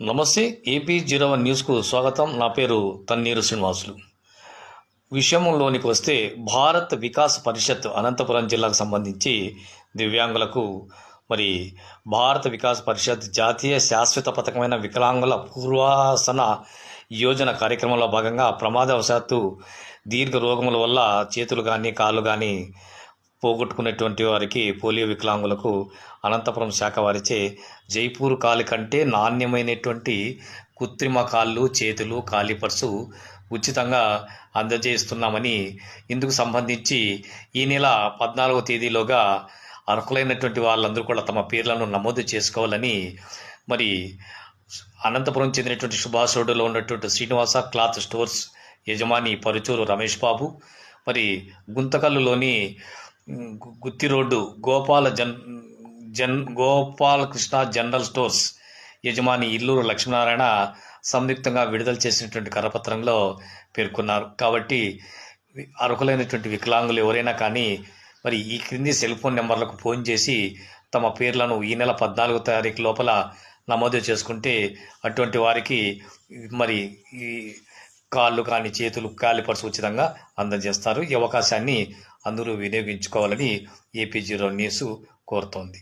నమస్తే AP zero one న్యూస్కు స్వాగతం. నా పేరు తన్నీరు శ్రీనివాసులు. విషయంలోనికి వస్తే భారత్ వికాస్ పరిషత్ అనంతపురం జిల్లాకు సంబంధించి దివ్యాంగులకు మరి భారత వికాస్ పరిషత్ జాతీయ శాశ్వత పథకమైన వికలాంగుల పూర్వాసన యోజన కార్యక్రమంలో భాగంగా ప్రమాదవశాత్తు దీర్ఘ రోగముల వల్ల చేతులు కానీ కాళ్ళు కానీ పోగొట్టుకున్నటువంటి వారికి పోలియో వికలాంగులకు అనంతపురం శాఖ వారిచే జైపూర్ కాలి కంటే నాణ్యమైనటువంటి కృత్రిమ కాళ్ళు చేతులు కాలిపర్సు ఉచితంగా అందజేస్తున్నామని ఇందుకు సంబంధించి ఈ నెల పద్నాలుగో తేదీలోగా అర్హులైనటువంటి వాళ్ళందరూ కూడా తమ పేర్లను నమోదు చేసుకోవాలని మరి అనంతపురం చెందినటువంటి సుభాష్ రోడ్డులో ఉన్నటువంటి శ్రీనివాస క్లాత్ స్టోర్స్ యజమాని పరుచూరు రమేష్ బాబు మరి గుంతకల్లులోని గుత్తి రోడ్డు గోపాల జన్ జన్ గోపాలకృష్ణ జనరల్ స్టోర్స్ యజమాని ఇల్లూరు లక్ష్మీనారాయణ సంయుక్తంగా విడుదల చేసినటువంటి కరపత్రంలో పేర్కొన్నారు. కాబట్టి అర్హులైనటువంటి వికలాంగులు ఎవరైనా కానీ మరి ఈ క్రింది సెల్ ఫోన్ నెంబర్లకు ఫోన్ చేసి తమ పేర్లను ఈ నెల పద్నాలుగో తారీఖు లోపల నమోదు చేసుకుంటే అటువంటి వారికి మరి ఈ కాళ్ళు కానీ చేతులు కాలిపర్స్ ఉచితంగా అందజేస్తారు ఈ అవకాశాన్ని అందరూ వినియోగించుకోవాలని ఏపీ జీరో న్యూస్ కోరుతోంది.